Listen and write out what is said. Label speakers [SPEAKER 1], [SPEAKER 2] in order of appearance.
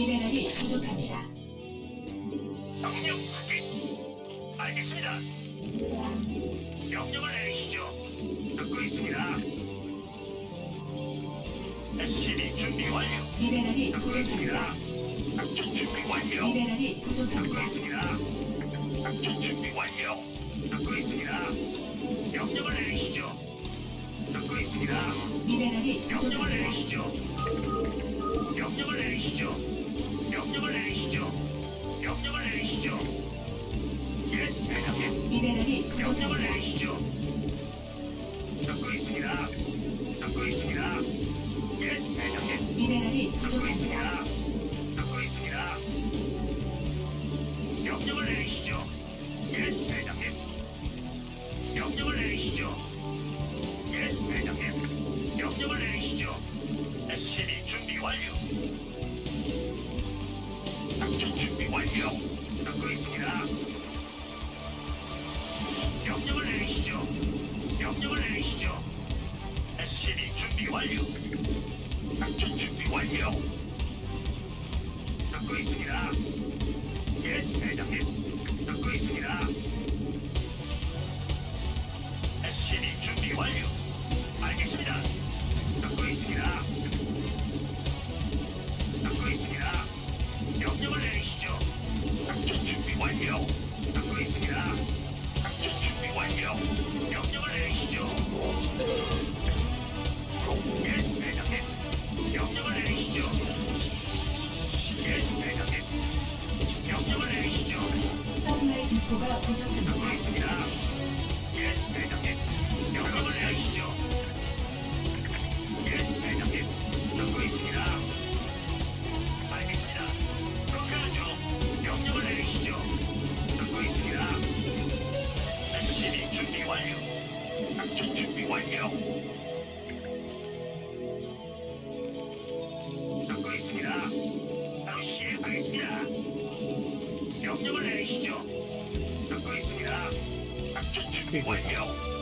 [SPEAKER 1] 미네랄이 부족합니다.
[SPEAKER 2] 명령 확인. 알겠습니다. 명령을 내리시죠. 듣고 있습니다. SCB 준비 완료.
[SPEAKER 1] 미네랄이
[SPEAKER 2] 듣고
[SPEAKER 1] 부족합니다.
[SPEAKER 2] 작전 준비 완료.
[SPEAKER 1] 미네랄이
[SPEAKER 2] 듣고
[SPEAKER 1] 부족합니다.
[SPEAKER 2] 있습니다. 작전 준비 완료. 듣고 있습니다. 명령을 내리시죠. 듣고 있습니다.
[SPEAKER 1] 미네랄이
[SPEAKER 2] 명령을
[SPEAKER 1] 부족합니다.
[SPEAKER 2] 내리시죠. 명령을 내리시죠.
[SPEAKER 1] 미네랄이
[SPEAKER 2] 명령을
[SPEAKER 1] 부족합니다.
[SPEAKER 2] 내리시죠. 듣고 있습니다. 듣고 있습니다. 예, 대장님.
[SPEAKER 1] 미네랄이
[SPEAKER 2] 듣고
[SPEAKER 1] 부족합니다.
[SPEAKER 2] 있습니다. 듣고 있습니다. 명령을 내리시죠. 예, 대장님. 명령을 내리시죠. 예, 대장님. 명령을 내리시죠. SCB 준비 완료. 작전 준비 완료. 듣고 있습니다. 완료. 작전 준비 완료. 듣고 있습니다. 예, 대장님. 듣고 있습니다.
[SPEAKER 1] 디포가 부족합니다.
[SPEAKER 2] 있습니다. 예, 대장님. 명령을 내리시죠. 예, 대장님. 듣고 있습니다. 알겠습니다. 그렇게 하죠. 명령을 내리시죠. 듣고 있습니다. SCB 준비 완료. 작전 준비 완료. 듣고 있습니다. 바로 시행하겠습니다. 명령을 내리시죠. 듣고 있습니다. 작전 준비